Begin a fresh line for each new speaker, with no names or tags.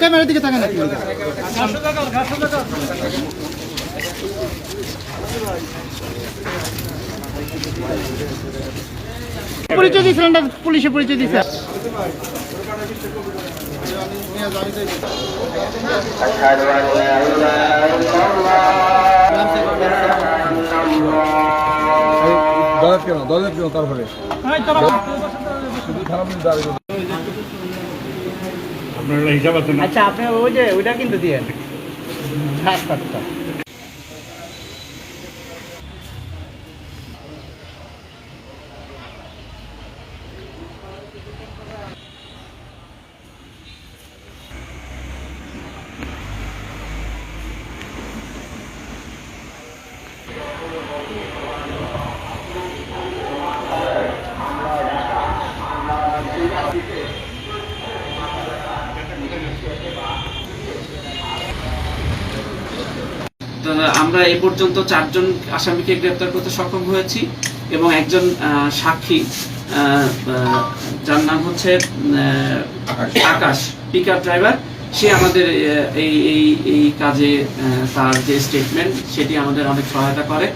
ক্যামেরার দিকে থাকে না পরিচয় দিয়েছিলেন না পুলিশে পরিচয় দিয়েছে
দলের কেন দলের কেন তারপরে শুধু খারাপ জিনিস দাঁড়িয়ে গেল।
আচ্ছা আপনি ওই যে ওইটা কিন্তু দিয়েন। রাস্তাটা
তো আমরা এ পর্যন্ত চারজন আসামিকে গ্রেপ্তার করতে সক্ষম হয়েছি এবং একজন আহ, সাক্ষী যার নাম হচ্ছে আকাশ। Pickup driver. সে আমাদের এই এই এই কাজে তার যে স্টেটমেন্ট সেটি আমাদের অনেক সহায়তা করে।